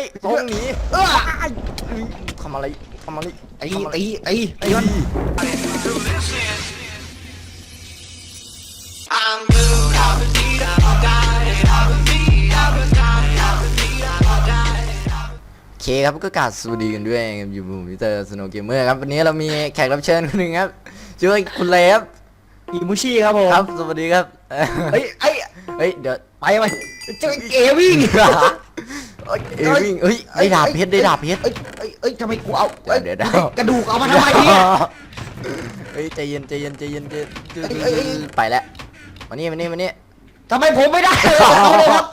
ยตรงหนี้เออทำอะไรทำอะไรไอ้ทำอะไรไอ้ไอ้ไอ้มันโอเคครับก็กราบสวัสดีกันด้วยครับอยู่ผมมิสเตอร์สโนว์เกมเมอร์ครับวันนี้เรามีแขกรับเชิญคนหนึ่งครับชื่อว่าคุณเลฟอีมูชี่ครับผมครับสวัสดีครับเฮ้ยไอ้เฮ้ยเดี๋ยวไปไปเจอเอวิ่ง เอวิ่งเฮ้ยได้ดาบเพชรได้ดาบเพชร เอ้ยเอ้ยเอ้ยทำไมกูเอาเดี๋ยวอ้เดี๋ยว กระดูกเอามาทำไมเนี่ย เฮ้ยใจเย็นใจเย็นใจเย็นใจเย็นเอ้ยเอ้ยเอ้ย ไปแล้วมานี่มานี่มานี่ทำไมผมไม่ได้เอาเลยครับ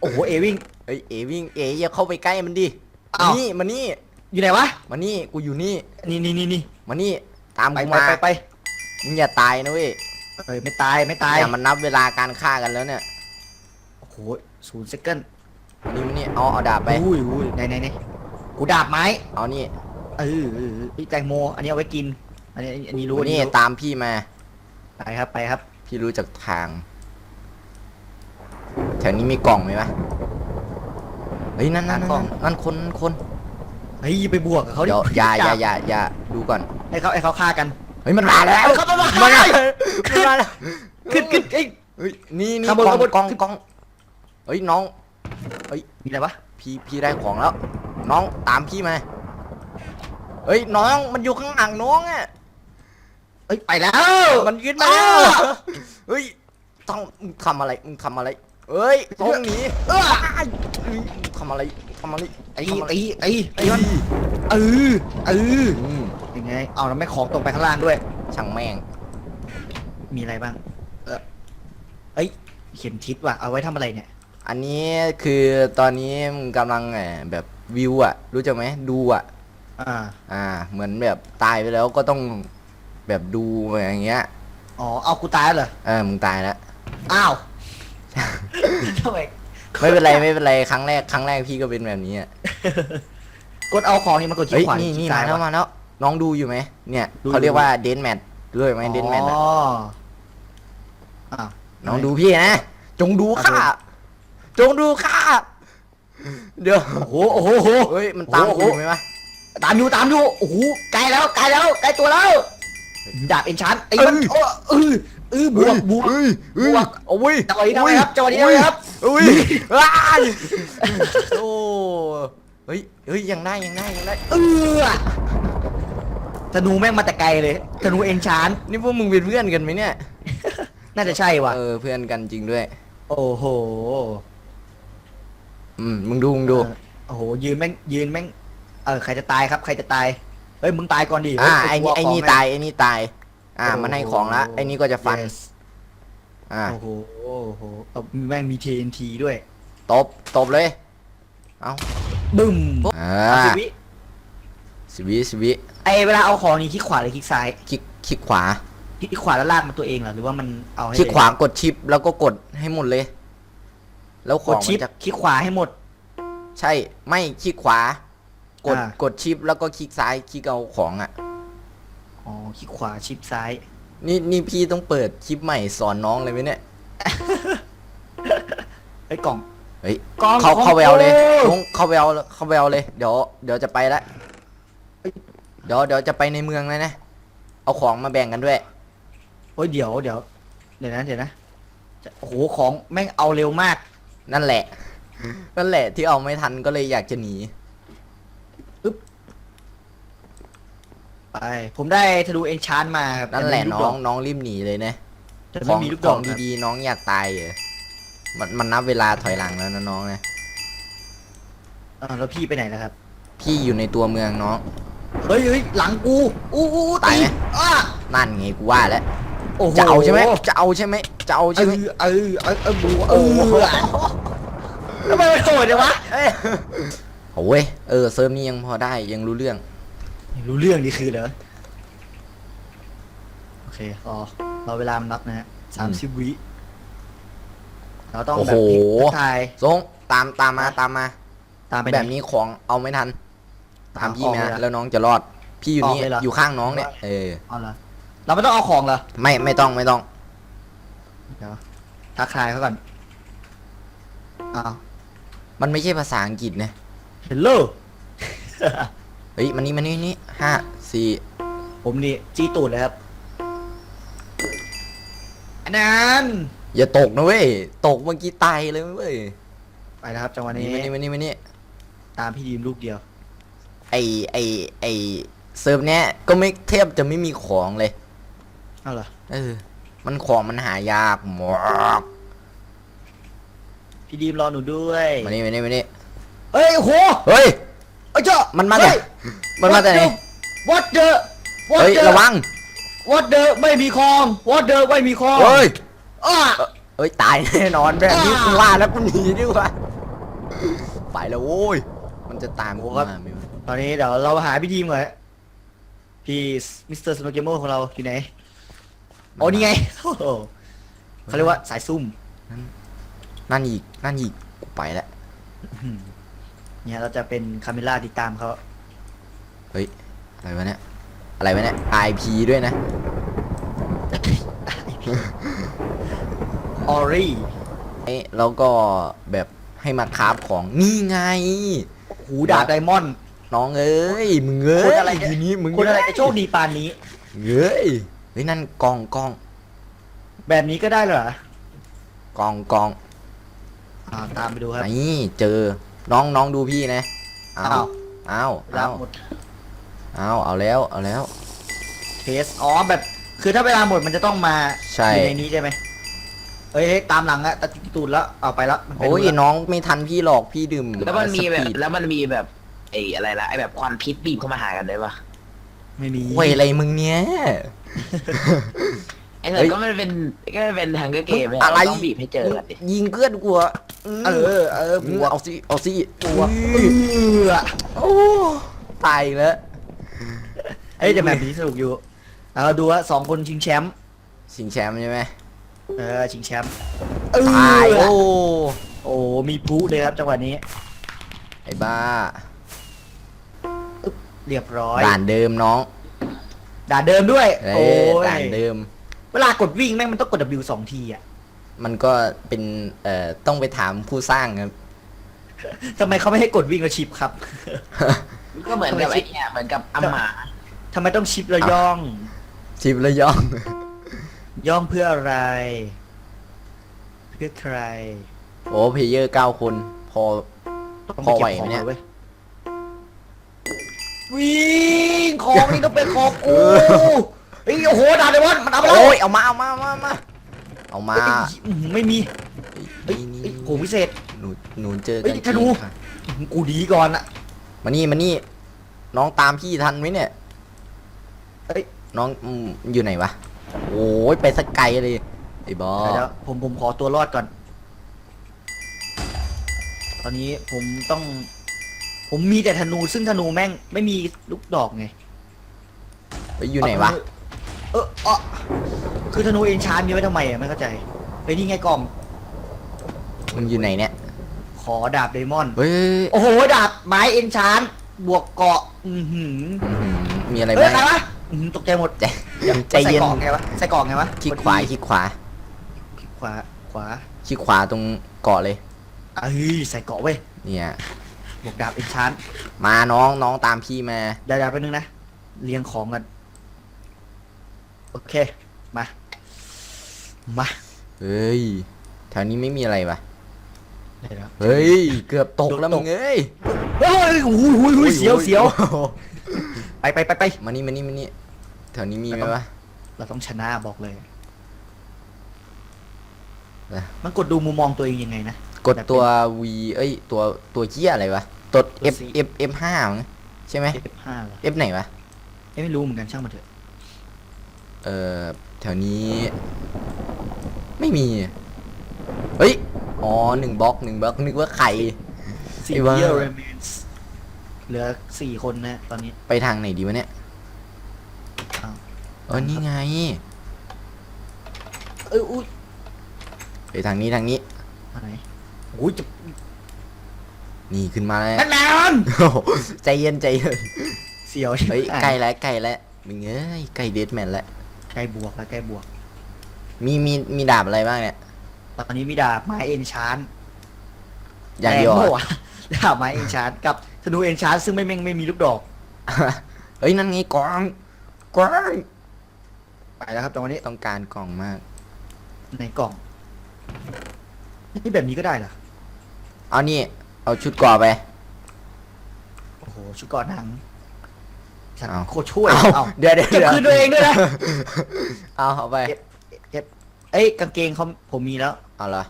โอ้โหเอวิ่งเฮ้ยเอวิ่งเออย่าเข้าไปใกล้มันดิอ้าว นี่มานี่อยู่ไหนวะ มานี่กูอยู่นี่นี่นี่นี่นี่มานี่ตามไปกูไปมาไปไปมึงอย่าตายนะเว้ยเฮ้ยไม่ตายไม่ตายอย่ามันนับเวลาการฆ่ากันแล้วเนี่ยโอ้โหศูนย์เซคันด์ นี่มานี่เอาเอาดาบไป อุ้ยอุ้ยไหนไหนไหนกูดาบไม้เอาเอานี่เออเออเออพี่แตงโม อันนี้เอาไว้กิน อันนี้อันนี้รู้มาอันนี่นี้รู้ตามพี่มา ไปครับไปครับ พี่รู้จักทาง แถวนี้มีกล่องไหมวะเฮ้ยนั่นนั่นนั่นนั่นคนนั่นคนเฮ้ยไปบวกกับเขาดิเดี๋ยวอย่าอย่าอย่าอย่าดูก่อน ให้เขาให้เขาฆ่ากันเฮ้ยมันมาแล้วเขามามันมาแล้วมันมาแล้วขึ้นขึ้นเอ้ยเฮ้ยนี่นี่ข้างกบนล้องข้างบนกล้องกล้องเฮ้ยน้อง มีอะไรวะพี่พี่ได้ของแล้ว น้องตามพี่มาเฮ้ยน้องมันอยู่ข้างหลังน้องอะเอ้ยไปแล้ว มันยืนมาแล้วอ้าวเฮ้ยต้องมึงทำอะไรมึงทำอะไรเอ้ยตรงหนี้เออทำอะไรทำอะไรไอ้ทำอะไรไอ้ไอ้ไอ้มันเออเอออืมยังไงเอาแล้วไม่ของตกไปข้างล่างด้วย ช่างแม่ง มีอะไรบ้าง เออเอ้ยเข็มทิศว่ะเอาไว้ทำอะไรเนี่ย อันนี้คือตอนนี้มึงกำลังเอ่อแบบวิวอะรู้จักไหมดูอะอ่า อ่า เหมือนแบบตายไปแล้วก็ต้องแบบดูอย่างเงี้ย อ๋อ เอากูตายแล้วเหรอ เออ มึงตายแล้ว อ้าวทำไมไม่เป็นไรไม่เป็นไรครั้งแรกครั้งแรกพี่ก็เป็นแบบนี้อะกดเอาของนี่มากดเฮ้ชี้ยขวานี่นี่ชี้ซ้มายแล้วมาแล้ว น้องดูอยู่ไหมเนี่ยดูเขาเรียกอยู่ว่าเดนแมทด้วยไหมเดนแมทอ๋ออ้าวน้องดูพี่นะ จงดูข้า จงดูข้าเดี๋ยวโอ้โหโอ้โหโอ้โหเฮ้ยมันตามโอ้โหกูไหมวะตามอยู่ตามอยู่โอ้โหใกล้แล้วใกล้แล้วใกล้ตัวแล้วดาบเอ็นชานไอ้มันเอ้ยโอ้เออเออบวกบวกเฮ้ยเฮ้ยบวกโอ้ยจังหวะนี้ทำไมครับจังหวะนี้ทำไมครับอุ้ยว้ายโอ้เฮ้ยเฮ้ยยังได้ยังได้ยังได้เออธนูแม่งมาแต่ไกลเลยธนูเอ็นชานนี่พวกมึงเป็นเพื่อนกันไหมเนี่ย น่าจะใช่ว่ะเออเพื่อนกันจริงด้วย โอ้โห อืมมึงดูมึงดูเออโอ้โหยืนแม่งยืนแม่งเออใครจะตายครับ ใครจะตายเฮ้ยมึงตายก่อนดิอ่าเฮ้ไอ้ยนี่ไอ้นี่กลัวขงตายไอ้นี่ตาย อ่าโอ้โหมันให้ของละไอ้นี่ก็จะฟัน Yes อ่าโอ้โหโอ้โหเอาแม่งมี TNT ด้วย ตบตบเลย เอาบึ้มอ่าเอาสิวิสวิสวิไอเวลาเอาของนี่คลิกขวาหรือคลิกซ้ายคลิกคลิกขวาคลิกขวาแล้วลากมาตัวเองเหรอหรือว่ามันเอาให้คลิกขวากดชิปแล้วก็กดให้หมดเลย แล้วขกอดงชิมัปนจะคลิกขวาให้หมด ใช่ไม่คลิกขวากดอ่า กดชิปแล้วก็คลิกซ้ายคลิกเอาของอะ อ๋อคลิกขวาชิปซ้าย นี่นี่พี่ต้องเปิดคลิปใหม่สอนน้องเลยไหมเนี่ยไอ้ยกล่องเฮ้ยกล่องเข้าของเข้าไปเอาเลยกูน้องเข้าไปเอาเข้าไปเอาเลยเดี๋ยวเดี๋ยวจะไปละเดี๋ยวเดี๋ยวจะไปในเมืองเลยนะเอาของมาแบ่งกันด้วย โอ้ยเดี๋ยวเดี๋ยวเดี๋ยวนะเดี๋ยวนะจะโอ้โหของแม่งเอาเร็วมาก นั่นแหละ นั่นแหละที่เอาไม่ทันก็เลยอยากจะหนีไปผมได้ธนูเอนชานมาครับนั่นแหละแต่ไม่มีน้ลูอกงดกน้องรีบหนีเลยนะแต่ขไม่องมีลูกขดออกงครับดีๆน้องอยากตายเหรอมันมันนับเวลาถอยหลังแล้วนะน้องนะอ่าแล้วพี่ไปไหนแล้วครับ พี่อยู่ในตัวเมืองน้อง เฮ้ยเฮ้ยหลังกู อู้อู้อู้ตายไหม อะนั่นไงกูว่าแล้วโอ้โหจะเอาใช่ไหมจะเอาใช่ไหมจะเอาเอใช่ไหมอเออเออเออบูเอโอ้อโห ทำไมไม่โหดเลยวะเอ้ยโอ้ยเออเซิร์ฟนี้ยังพอได้ยังรู้เรื่อง รู้เรื่องนี่คือเหรอ โอเครอรอเวลามันนับนะฮะสามสิบวิ เราต้องโอ้แบโหบทักทายทรงตามตามมาตามมา ตามไปไหแบบนี้ของเอาไม่ทัน ตามพี่ออกมาเลยเหรอแล้วน้องจะรอด พี่อยู่นี่ออกเลยเหรออยู่ข้างน้องเนี่ยเออเอาละเราไม่ต้องเอาของเหรอ ไม่ไม่ต้องไม่ต้อง เดี๋ยวทักทายเขาก่อนอ้าว มันไม่ใช่ภาษาอังกฤษนะเฮลโลเฮ้ยมันนี่มันนี่นี่ห้าสี่ผมนี่จี้ตูดเลยครับอันนั้นอย่าตกนะเว้ย ตกเมื่อกี้ตายเลยเว้ยไปแล้วครับจังหวะนี้นี่มันนี่มันนี่มันนี่ตามพี่ดีมลูกเดียว ไอไอไอเซิร์ฟเนี้ยก็ไม่เทียบจะไม่มีของเลย เอาเหรอ เออ มันของมันหายากหมาก พี่ดีมรอหนูด้วยมานี่มานี่มานี่เฮ้ยโอ้โหเฮ้ยเอ้ยเจ้ามันมาแต่มันมาแต่ไหน What the What เฮ้ย the ระวัง What the ไม่มีคอง What the ไม่มีคองเฮ้ย อ้า เอ้ย ตายแน่นอนแบบนี้อ่า กูว่าแล้วกูหนีดีกว่าไปแล้วโว้ย มันจะตามกูโอ้ครัมาบไหมวะตอนนี้เดี๋ยวเราหาพี่ดีมก่อนพี่มิสเตอร์สโนว์เกมเมอร์ของเราอยู่ไหนโอ้นี่ไงโอ้โหเขาเรียกว่าสายซุ่มนั่น อีก นั่นอีก กูไปแล้วอืมเนี่ยเราจะเป็นคาเมล่าติดตามเขาเฮ้ย อะไรวะเนี่ย อะไรวะเนี่ย IP ด้วยนะ ออรี่เอ๊ะแล้วก็แบบให้มาคราฟของนี่ไง หูดาบไดมอนด์ น้องเอ้ย มึงเอ้คนยอะไรจะทีนี้มึงคนอะไรจะโชคดีปานนี้ เอ้ยเฮ้ยนั่นกองกองแบบนี้ก็ได้เหรอ กองกอง อ่าตามไปดูครับ นี่เจอน้องน้องดูพี่นะเอาอ้าว เอารัเอาบหมดเอาเอาแล้วเอาแล้วเทสอ๋อแบบ คือถ้าเวลาหมดมันจะต้องมาใช่ อยู่ในนี้ใช่ไหมเอ้ยเฮ้ยตามหลังอะตัดตูดแล้วเอาไปแล้วมันไปโอ้ยดูแล้วน้องไม่ทันพี่หรอกพี่ดื่มแล้วมันมีแบบสปีดแล้วมันมีแบบไอ้อะไรละไอ้แบบควันพิษบีบเข้ามาหากันได้ปะไม่มีเว้ยอะไรมึงเนี้ยไอ้ เฮ้เหิยนก็มันเป็นก็มันเป็นฮังเกอร์เกมอะไรต้องบีบให้เจอกันดิยิงเพื่อนกูอะเออเออบอืมวกเอาสิเอาสิบวกเออโอ้ตายอีกแล้วเอ้ยแต่แบบนี้สนุกอยู่เอาดูว่าสองคนชิงแชมป์ชิงแชมป์ใช่ไหมเออชิงแชมป์เออตายโอ้โอ้มีพลุเลยครับจังหวะนี้ไอ้บ้าเรียบร้อยด่านเดิมน้องด่านเดิมด้วยเอ้โอ้ยยด่านเดิมเวลากดวิ่งแม่งมันต้องกด W สองทีอะมันก็เป็นเอ่อต้องไปถามผู้สร้างครับ ทำไมเขาไม่ให้กดวิ่งกับชิปครับ ก็เหมือนกับไอ้เนี่ยเหมือนกับอัมหมาทำไมต้องชิปแล้วย่อง ชิประยอง ย่องเพื่ออะไร เพื่อใครโอ้เพลเยอร์เก้าคน พอ ต้องพอไปไหวเก็บของไหมเนี่ยก่อเว้ยวิ่งของนี่ต้องเป็นของกู เฮ้ยโอ้โหดาบเดมอนมันเอาไปแล้วโอ้ยเอามาเอามาเอามาเอามาเอามาเฮ้ยอื้อหือไม่มีเฮ้ยนี่เฮ้ยนี่โหพิเศษ หนูหนูเจอเฮ้กันยธนูจริงค่ะอื้อหือกูดีก่อนอะ มานี่มานี่ น้องตามพี่ทันไหมเนี่ยเฮ้ย น้องอืมอยู่ไหนวะโอ้ยไปสักไกลเลยไอ้บอเดี๋ยวผมผมขอตัวรอดก่อน ตอนนี้ผมต้อง ผมมีแต่ธนูซึ่งธนูแม่งไม่มีลูกดอกไง ไปอยู่ไหนวะเออเออคือธนูเอนชานมีไว้ทำไมอะไม่เข้าใจเฮ้ยนี่ไงกล่อง มึงอยู่ไหนเนี่ย ขอดาบไดมอนด์เฮ้ยโอ้โหดาบไม้เอนชานบวกเกาะอือหืออื้อหือมีอะไรเฮ้ยบ้าง ใครวะอื้อหือตกใจหมดใจใจเย็น ใส่กล่องไงวะใส่กล่องไงวะคลิกขวาคลิกขวาคลิกขวาขวาคลิกขวาตรงเกาะเลย เอ้ยใส่เกาะเว้ยเนี่ย บวกดาบเอนชานมาน้องน้องตามพี่มา เดี๋ยวๆไปบนึงนะเรียงของกัน โอเค มา มา เฮ้ยแถวนี้ไม่มีอะไรวะเดี๋ยวเฮ้ย เกือบตกแล้วตมึกงเอ้ยๆเฮ้ยหุยหุยหุยเสียวเสียวโอ้โหไปไปไปไปมานี่มานี่มานี่แถวนี้มีไหมวะ เราต้องชนะบอกเลยนะมันกดดูมุมมองตัวเองยังไงนะ กดตัว V เอ้ย ตัวตัวเกี้ยอะไรวะตัวตัว F C F F ห้ามั้งใช่ไหม F5 เหรอ F ไหนวะเอ้ยไม่รู้เหมือนกันช่างมันเถอะ เอ่อแถวนี้ ไม่มี เฮ้ย อ๋อหนึ่งบล็อกหนึ่งบล็อกนึกว่าไข่สี่ไอ้บ้า เยอร์เรมนส์เหลือสี่คนนะตอนนี้ ไปทางไหนดีวะเนี่ยอ้าว เออนี่ไง เอ้ยอุ้ยไปทางนี้ทางนี้อะไรโอ้ยจะนี่ขึ้นมาแล้วนั่นแมนโอ้โหใจเย็นใจเย็น เสียวเฮ้ยอะใกล้แล้วใกล้แล้วมึงเอ้ยใกล้เดดแมนแล้ว ใกล้บวกแล้วใกล้บวก มีมีมีดาบอะไรบ้างเนี่ย ตอนนี้มีดาบไม้เอ็นชานอย่างเดียวแรงอะปะวะดาบไม้เอนชาร์กับธนูเอนชาร์ซึ่งไม่ไม่ไม่มีลูกดอกเอ้ยนั่นไงกล่องกล่องไปแล้วครับตรงนี้ต้องการกล่องมาก ในกล่องนี่แบบนี้ก็ได้เหรอเอานี่ เอาชุดก่อไป โอ้โหชุดเก่อนหนัง สัตว์เอาโคตรช่วยเอาเอาเดี๋ยวเดี๋ยวเก็บเดี๋ยวคืนตัวเองด้วยนะ เอาเอาไปเก็บเก็บเอ้ยกางเกงเขาผมมีแล้วเอาละ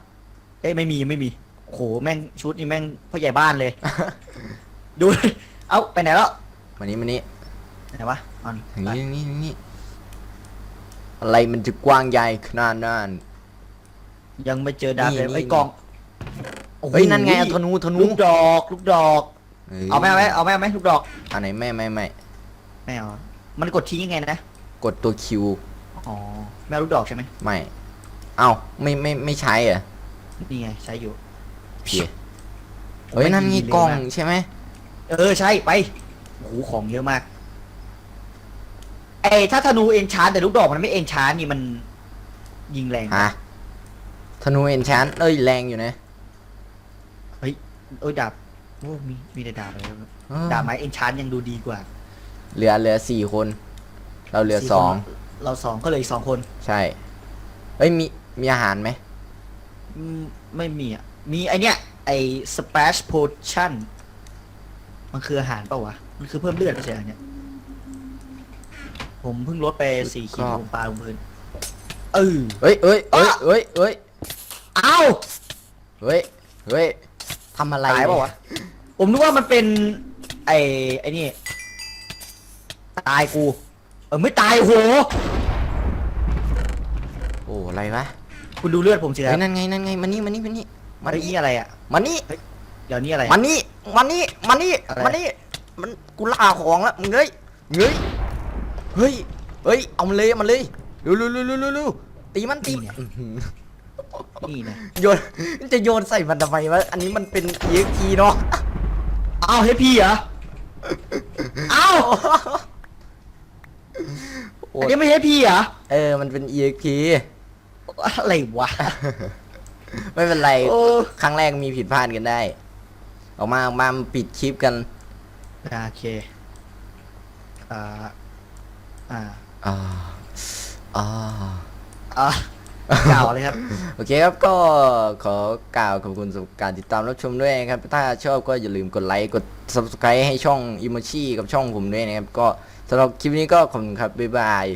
เอ้ยไม่มีไม่มีโอ้โหแม่งชุดนี่แม่งพ่อใหญ่บ้านเลย ดูเอ้าไปไหนแล้วมานี้มานี้ไหนวะเออนอย่างนี้อย่างนี้อย่างนี้อะไรมันจะกว้างใหญ่ขนาดนั้นยังไม่เจอดาบนี่เลยนี่ไอ้ยกล่องโอ้โหเฮ้ยนั่นไงเอาธนูธนูลูกดอก ลูกดอก เอาไหมเอาไหมเอาไหมเอาไหมลูกดอกอันไหนไม่ไม่ไม่ ไม่เอามันกดทิ้งยังไงนะ กดตัวคิวอ๋อไม่เอาลูกดอกใช่ไหมไม่ เอาไม่ไม่ไม่ใช้เหรอนี่ไงใช้อยู่โอเคเฮ้ยนั่นไงม่ดีเลยกล่องมากใช่ไหมเออใช่ไปโอ้โหของเยอะมากไอ้ถ้าธนูเอนชานแต่ลูกดอกมันไม่เอนชานนี่มันยิงแรงฮะธนูเอนชานเอ้ยแรงอยู่นะเอ้ยดาบโอ้มีมีแต่ดาบเลยเออดาบไม้เอนชานยังดูดีกว่า เหลือเหลือสี่คน เราเหลือสองคนเราสองก็เลยสองคนใช่เอ้ยมีมีอาหารไหมอืมไม่มีอะ มีไอเนี้ยไอ splash potion มันคืออาหารเปล่าวะ มันคือเพิ่มเลือดไม่ใช่เหรอเนี่ย ผมเพิ่งลดไปสี่ขีดลงปลาลงพื้นเออเอ้ยเอ้ยเอ้ยเอ้ยเอ้ยเอ้าเฮ้ยเฮ้ยทำอะไรตายเปล่าวะ ผมนึกว่ามันเป็น ไอไอนี่ ตายกู เออไม่ตายโหโอ้อะไรวะคุณดูเลือดผมสิคเฮ้รัยบนั่นไงนั่นไงมานี่มานี่มานี่มาไอ้นี่นี่อะไรอะมานี่เดี๋ยวนี้อะไร มานี่มานี่มานี่อะไร มานี่มันกูล่าของแล้วมึงเฮ้ยเฮ้ยเฮ้ยเฮ้ยเอามันเลยเอามันเลยเร็วเร็วเร็วเร็วเร็วเร็วตีมันตีมันอื้อหือนี่นะโยนจะโยนใส่มันทำไมวะอันนี้มันเป็น EXP เนาะเอ้าเฮ้ยพี่เหรอเอ้า โอ้อันนี้ไม่ใช่พี่เหรอ เออ มันเป็น EXP อะไรวะ ไม่เป็นไร โอ้ ครั้งแรกมีผิดพลาดกันได้ ออกมาออกมาปิดคลิปกันโอเค อ่า อ่า อ่า อ่า อ่า เก่าเลยครับ โอเคครับก็ขอกล่าวขอบคุณสำหรับการติดตามรับชมด้วยนะครับ ถ้าชอบก็อย่าลืมกดไลค์กด subscribe ให้ช่อง i m o c h i กับช่องผมด้วยนะครับ ก็สำหรับคลิปนี้ก็ขอบคุณครับ บ๊ายบาย